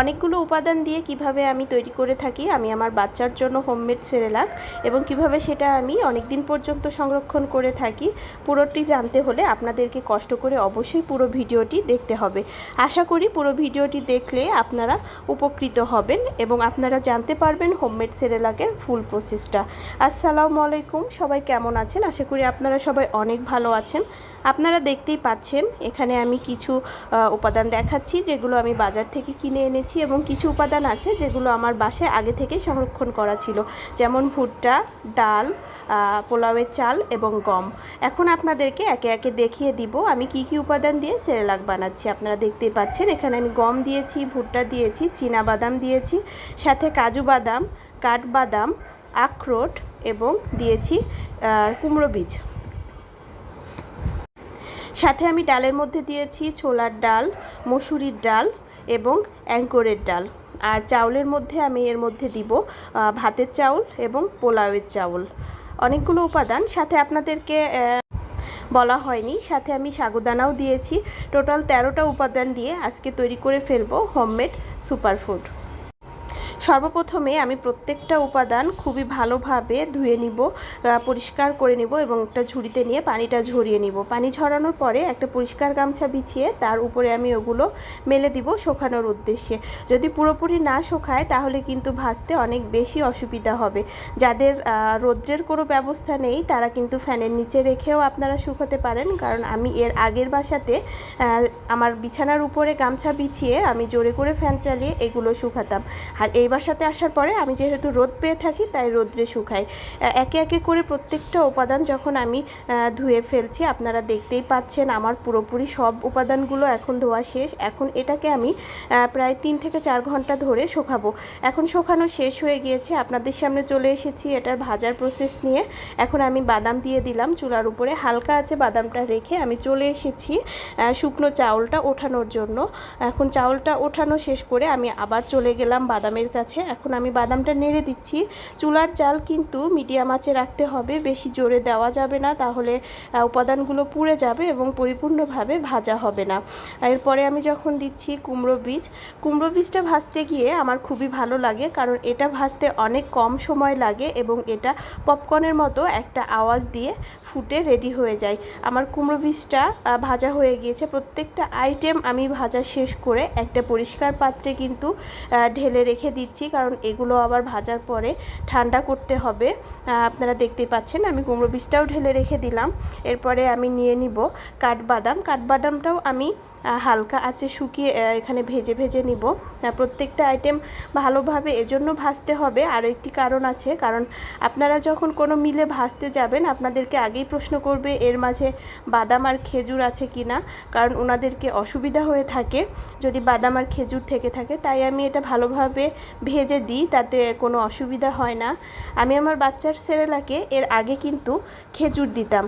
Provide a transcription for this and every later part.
অনেকগুলো উপাদান দিয়ে কীভাবে আমি তৈরি করে থাকি, আমি আমার বাচ্চার জন্য হোমমেড সেরেলাক এবং কীভাবে সেটা আমি অনেক দিন পর্যন্ত সংরক্ষণ করে থাকি, পুরোটি জানতে হলে আপনাদেরকে কষ্ট করে অবশ্যই পুরো ভিডিওটি দেখতে হবে। আশা করি পুরো ভিডিওটি দেখলে আপনারা উপকৃত হবেন এবং আপনারা জানতে পারবেন হোমমেড সেরেলাকের ফুল প্রসেসটা। আসসালামু আলাইকুম, সবাই কেমন আছেন? আশা করি আপনারা সবাই অনেক ভালো আছেন। আপনারা দেখতেই পাচ্ছেন, এখানে আমি কিছু উপাদান দেখাচ্ছি যেগুলো আমি বাজার থেকে কিনে এনেছি এবং কিছু উপাদান আছে যেগুলো আমার বাসায় আগে থেকে সংরক্ষণ করা ছিল। যেমন ভুট্টা, ডাল পোলাওয়ের চাল এবং গম। এখন আপনাদেরকে একে একে দেখিয়ে দিব আমি কি কি উপাদান দিয়ে সেরেলাক বানাচ্ছি। আপনারা দেখতেই পাচ্ছেন, এখানে আমি গম দিয়েছি, ভুট্টা দিয়েছি বাদাম দিয়েছি, সাথে কাজু বাদাম, কাঠবাদাম, আখরোট এবং দিয়েছি কুমড়ো বীজ। সাথে আমি ডালের মধ্যে দিয়েছি ছোলার ডাল, মসুরির ডাল এবং অ্যাঙ্করের ডাল। আর চাউলের মধ্যে আমি এর মধ্যে দিব ভাতের চাউল এবং পোলাওয়ের চাউল। অনেকগুলো উপাদান, সাথে আপনাদেরকে বলা হয়নি, সাথে আমি সাগুদানাও দিয়েছি। টোটাল তেরোটা উপাদান দিয়ে আজকে তৈরি করে ফেলব হোমমেড সুপারফুড। সর্বপ্রথমে আমি প্রত্যেকটা উপাদান খুবই ভালোভাবে ধুয়ে নিব পরিষ্কার করে নিব এবং একটা ঝুড়িতে নিয়ে পানিটা ঝরিয়ে নিব। পানি ঝরানোর পরে একটা পরিষ্কার গামছা বিছিয়ে তার উপরে আমি ওগুলো মেলে দিব শুকানোর উদ্দেশ্যে। যদি পুরোপুরি না শুকায় তাহলে কিন্তু ভাজতে অনেক বেশি অসুবিধা হবে। যাদের রৌদ্রের কোনো ব্যবস্থা নেই তারা কিন্তু ফ্যানের নিচে রেখেও আপনারা শুকাতে পারেন। কারণ আমি এর আগের বাসাতে আমার বিছানার উপরে গামছা বিছিয়ে আমি জোরে করে ফ্যান চালিয়ে এগুলো শুকাতাম। আর এই বাসাতে আসার পরে আমি যেহেতু রোদ পেয়ে থাকি, তাই রোদ্রে শুকাই। একে একে করে প্রত্যেকটা উপাদান যখন আমি ধুয়ে ফেলছি, আপনারা দেখতেই পাচ্ছেন আমার পুরোপুরি সব উপাদানগুলো এখন ধোয়া শেষ। এখন এটাকে আমি প্রায় তিন থেকে চার ঘণ্টা ধরে শুকাবো। এখন শুকানো শেষ হয়ে গিয়েছে, আপনাদের সামনে চলে এসেছি এটার ভাজার প্রসেস নিয়ে। এখন আমি বাদাম দিয়ে দিলাম, চুলার উপরে হালকা আছে বাদামটা রেখে আমি চলে এসেছি শুকনো চাউলটা ওঠানোর জন্য। এখন চাউলটা ওঠানো শেষ করে আমি আবার চলে গেলাম বাদামের কাছে। এখন আমি বাদামটা নেড়ে দিচ্ছি। চুলার জাল কিন্তু মিডিয়াম আঁচে রাখতে হবে, বেশি জোরে দেওয়া যাবে না। তাহলে উপাদানগুলো পুড়ে যাবে এবং পরিপূর্ণভাবে ভাজা হবে না। এরপরে আমি যখন দিচ্ছি কুমড়ো বীজ, কুমড়ো বীজটা ভাজতে গিয়ে আমার খুবই ভালো লাগে কারণ এটা ভাজতে অনেক কম সময় লাগে এবং এটা পপকর্নের মতো একটা আওয়াজ দিয়ে ফুটে রেডি হয়ে যায়। আমার কুমড়ো বীজটা ভাজা হয়ে গিয়েছে। প্রত্যেকটা আইটেম আমি ভাজা শেষ করে একটা পরিষ্কার পাত্রে কিন্তু ঢেলে রেখে দিচ্ছি। কারণ এগুলো আবার ভাজার পরে ঠান্ডা করতে হবে। আপনারা দেখতেই পাচ্ছেন, আমি কুমড়ো বীজটাও ঢেলে রেখে দিলাম। এরপরে আমি নিয়ে নিব কাঠবাদাম। কাঠবাদামটাও আমি হালকা আছে শুকিয়ে এখানে ভেজে ভেজে নিব। প্রত্যেকটা আইটেম ভালোভাবে এজন্য ভাজতে হবে। আরও একটি কারণ আছে, কারণ আপনারা যখন কোনো মিলে ভাজতে যাবেন, আপনাদেরকে আগেই প্রশ্ন করবে, এর মাঝে বাদাম আর খেজুর আছে কি না কারণ ওনাদেরকে অসুবিধা হয়ে থাকে, যদি বাদাম আর খেজুর থেকে থাকে। তাই আমি এটা ভালোভাবে ভেজে দিই, তাতে কোনো অসুবিধা হয় না। আমি আমার বাচ্চার সেরেলাকে এর আগে কিন্তু খেজুর দিতাম।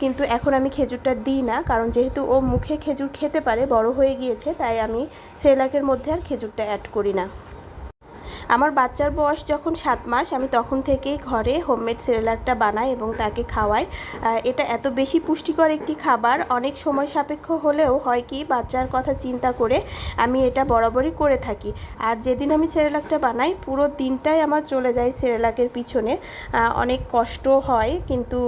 কিন্তু এখন আমি খেজুরটা দিই না, কারণ যেহেতু ও মুখে খেজুর খেতে পারে, বড় হয়ে গিয়েছে, তাই আমি সেরেলাকের মধ্যে আর খেজুরটা অ্যাড করি না। আমার বাচ্চার বয়স যখন সাত মাস, আমি তখন থেকেই ঘরে হোমমেড সেরেলাকটা বানাই এবং তাকে খাওয়াই। এটা এত বেশি পুষ্টিকর একটি খাবার, অনেক সময় সাপেক্ষ হলেও হয় কি বাচ্চার কথা চিন্তা করে আমি এটা বরাবরই করে থাকি। আর যেদিন আমি সেরেলাকটা বানাই, পুরো দিনটাই আমার চলে যায় সেরেলাকের পিছনে। অনেক কষ্ট হয়, কিন্তু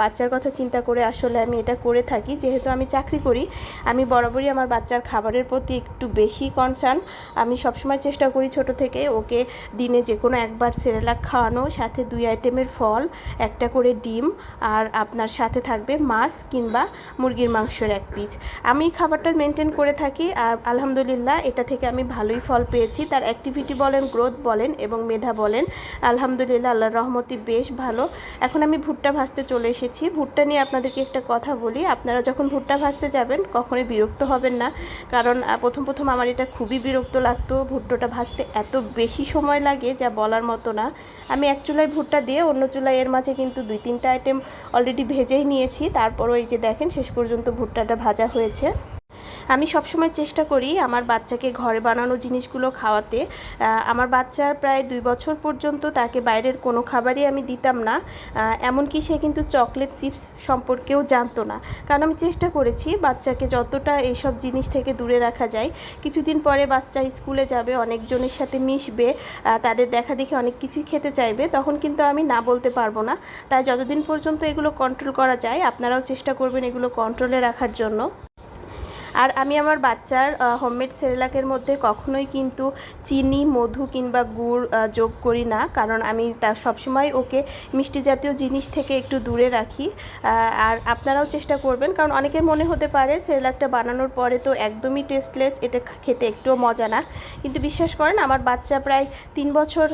বাচ্চার কথা চিন্তা করে আসলে আমি এটা করে থাকি। যেহেতু আমি চাকরি করি, আমি বরাবরই আমার বাচ্চার খাবারের প্রতি একটু বেশি কনসার্ন আমি সবসময় চেষ্টা করি ছোট থেকে ওকে দিনে যে কোনো একবার সেরেলাক খাওয়ানো, সাথে দুই আইটেমের ফল, একটা করে ডিম, আর আপনার সাথে থাকবে মাছ কিংবা মুরগির মাংসের এক পিস। আমি খাবারটা মেনটেন করে থাকি, আর আলহামদুলিল্লাহ এটা থেকে আমি ভালোই ফল পেয়েছি। তার অ্যাক্টিভিটি বলেন গ্রোথ বলেন এবং মেধা বলেন, আলহামদুলিল্লাহ আল্লাহর রহমতি বেশ ভালো। এখন আমি ভুট্টা ভাজতে চলে এসেছি। ভুট্টা নিয়ে আপনাদেরকে একটা কথা বলি, আপনারা যখন ভুট্টা ভাজতে যাবেন কখনোই বিরক্ত হবেন না। কারণ প্রথম প্রথম আমার এটা খুবই বিরক্ত লাগতো, ভুট্টোটা ভাজতে এত বেশি সময় লাগে যা বলার মতো না। আমি এক চুলায় ভুট্টা দিয়ে অন্য চুলায় এর মাঝে কিন্তু দুই তিনটা আইটেম অলরেডি ভেজেই নিয়েছি। তারপরও এই যে দেখেন, শেষ পর্যন্ত ভুট্টাটা ভাজা হয়েছে। আমি সবসময় চেষ্টা করি আমার বাচ্চাকে ঘরে বানানো জিনিসগুলো খাওয়াতে। আমার বাচ্চার প্রায় দুই বছর পর্যন্ত তাকে বাইরের কোনো খাবারই আমি দিতাম না। এমনকি সে কিন্তু চকলেট চিপস সম্পর্কেও জানতো না। কারণ আমি চেষ্টা করেছি বাচ্চাকে যতটা এইসব জিনিস থেকে দূরে রাখা যায়। কিছুদিন পরে বাচ্চা স্কুলে যাবে, অনেকজনের সাথে মিশবে তাদের দেখা দেখি অনেক কিছুই খেতে চাইবে, তখন কিন্তু আমি না বলতে পারব না। তাই যতদিন পর্যন্ত এগুলো কন্ট্রোল করা যায়, আপনারাও চেষ্টা করবেন এগুলো কন্ট্রোলে রাখার জন্য। আর আমি আমার বাচ্চার হোমমেড সেরেলাকের মধ্যে কখনোই কিন্তু চিনি, মধু কিংবা গুড় যোগ করি না। কারণ আমি তা সবসময় ওকে মিষ্টি জাতীয় জিনিস থেকে একটু দূরে রাখি। আর আপনারাও চেষ্টা করবেন, কারণ অনেকের মনে হতে পারে সেরেলাকটা বানানোর পরে তো একদমই টেস্টলেস এটা খেতে একটুও মজা না। কিন্তু বিশ্বাস করেন, আমার বাচ্চা প্রায় তিন বছর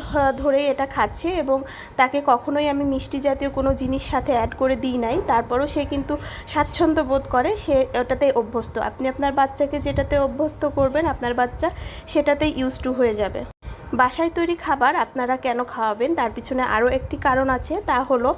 ধরে এটা খাচ্ছে এবং তাকে কখনোই আমি মিষ্টি জাতীয় কোনো জিনিস সাথে অ্যাড করে দিই নাই। তারপরও সে কিন্তু স্বাচ্ছন্দ্য বোধ করে, সে ওটাতে অভ্যস্ত। আপনি আপনার বাচ্চাকে যেটাতে অভ্যস্ত করবেন আপনার বাচ্চা সেটাতেই ইউজ টু হয়ে যাবে। বাসায় তৈরি খাবার আপনারা কেন খাওয়াবেন? তার পিছনে আরও একটি কারণ আছে তা হলো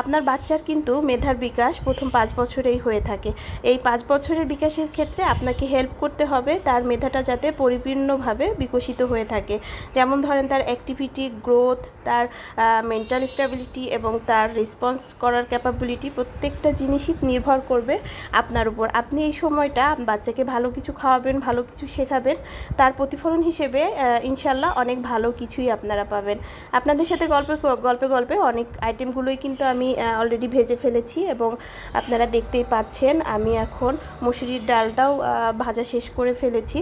আপনার বাচ্চার কিন্তু মেধার বিকাশ প্রথম পাঁচ বছরেই হয়ে থাকে। এই পাঁচ বছরের বিকাশের ক্ষেত্রে আপনাকে হেল্প করতে হবে তার মেধাটা যাতে পরিপূর্ণভাবে বিকশিত হয়ে থাকে। যেমন ধরেন তার অ্যাক্টিভিটি গ্রোথ তার মেন্টাল স্টেবিলিটি এবং তার রেসপন্স করার ক্যাপাবিলিটি প্রত্যেকটা জিনিসই নির্ভর করবে আপনার উপর। আপনি এই সময়টা বাচ্চাকে ভালো কিছু খাওয়াবেন ভালো কিছু শেখাবেন তার প্রতিফলন হিসেবে আহ, ইনশাল্লাহ অনেক ভালো কিছুই আপনারা পাবেন। আপনাদের সাথে গল্পে গল্পে গল্পে অনেক আইটেমগুলোই কিন্তু আমি অলরেডি ভেজে ফেলেছি এবং আপনারা দেখতেই পাচ্ছেন, আমি এখন মুসুরির ডালটাও ভাজা শেষ করে ফেলেছি।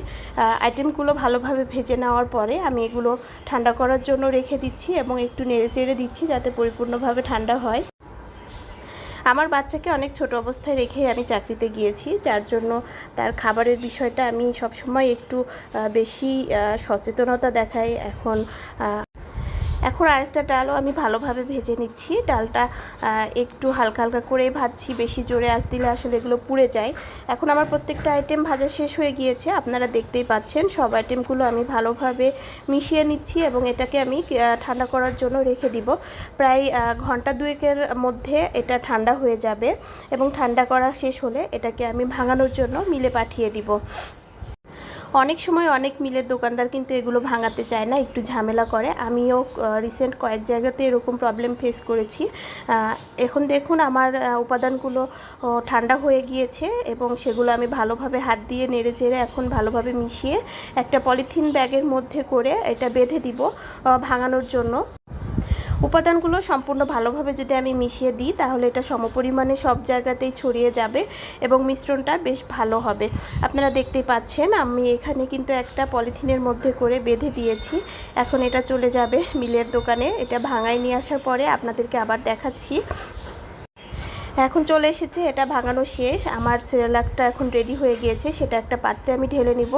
আইটেমগুলো ভালোভাবে ভেজে নেওয়ার পরে আমি এগুলো ঠান্ডা করার জন্য রেখে দিচ্ছি এবং একটু নেড়ে চেড়ে দিচ্ছি যাতে পরিপূর্ণভাবে ঠান্ডা হয়। আমার বাচ্চাকে অনেক ছোট অবস্থায় রেখে আমি চাকরিতে গিয়েছি, যার জন্য তার খাবারের বিষয়টা আমি সবসময় একটু বেশি সচেতনতা দেখাই। এখন এখন আরেকটা ডালও আমি ভালোভাবে ভেজে নিচ্ছি। ডালটা একটু হালকা হালকা করেই ভাজছি, বেশি জোরে আঁচ দিলে আসলে এগুলো পুড়ে যায়। এখন আমার প্রত্যেকটা আইটেম ভাজা শেষ হয়ে গিয়েছে, আপনারা দেখতেই পাচ্ছেন। সব আইটেমগুলো আমি ভালোভাবে মিশিয়ে নিচ্ছি এবং এটাকে আমি ঠান্ডা করার জন্য রেখে দিব। প্রায় ঘণ্টা দুয়েকের মধ্যে এটা ঠান্ডা হয়ে যাবে এবং ঠান্ডা করা শেষ হলে এটাকে আমি ভাঙানোর জন্য মিলে পাঠিয়ে দিব। অনেক সময় অনেক মিলের দোকানদার কিন্তু এগুলো ভাঙাতে চায় না, একটু ঝামেলা করে। আমিও রিসেন্ট কয়েক জায়গাতে এরকম প্রবলেম ফেস করেছি। এখন দেখুন আমার উপাদানগুলো ঠান্ডা হয়ে গিয়েছে এবং সেগুলো আমি ভালোভাবে হাত দিয়ে নেড়ে চেড়ে এখন ভালোভাবে মিশিয়ে একটা পলিথিন ব্যাগের মধ্যে করে এটা বেঁধে দিব ভাঙানোর জন্য। উপাদানগুলো সম্পূর্ণ ভালোভাবে যদি আমি মিশিয়ে দিই, তাহলে এটা সমপরিমাণে সব জায়গাতেই ছড়িয়ে যাবে এবং মিশ্রণটা বেশ ভালো হবে। আপনারা দেখতে পাচ্ছেন, আমি এখানে কিন্তু একটা পলিথিনের মধ্যে করে বেঁধে দিয়েছি। এখন এটা চলে যাবে মিলের দোকানে। এটা ভাঙায় নিয়ে আসার পরে আপনাদেরকে আবার দেখাচ্ছি। এখন চলে এসেছে, এটা ভাঙানো শেষ। আমার সিরেলাকটা এখন রেডি হয়ে গিয়েছে, সেটা একটা পাত্রে আমি ঢেলে নিব।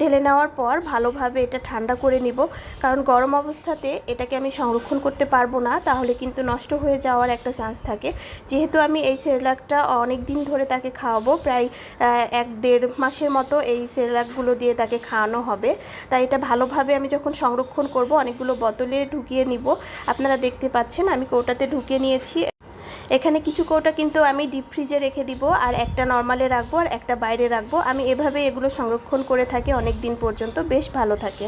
ঢেলে নেওয়ার পর ভালোভাবে এটা ঠান্ডা করে নিব, কারণ গরম অবস্থাতে এটাকে আমি সংরক্ষণ করতে পারব না, তাহলে কিন্তু নষ্ট হয়ে যাওয়ার একটা চান্স থাকে। যেহেতু আমি এই সেরেলাকটা অনেক দিন ধরে তাকে খাওয়াবো, প্রায় এক দেড় মাসের মতো এই সেরেলাকগুলো দিয়ে তাকে খাওয়ানো হবে। তাই এটা ভালোভাবে আমি যখন সংরক্ষণ করব, অনেকগুলো বোতলে ঢুকিয়ে নিব। আপনারা দেখতে পাচ্ছেন, আমি কৌটাতে ঢুকিয়ে নিয়েছি। এখানে কিছু কৌটা কিন্তু আমি ডিপ ফ্রিজে রেখে দিব, আর একটা নর্মালে রাখব, আর একটা বাইরে রাখব। আমি এভাবে এগুলো সংরক্ষণ করে থাকি অনেক দিন পর্যন্ত, বেশ ভালো থাকে।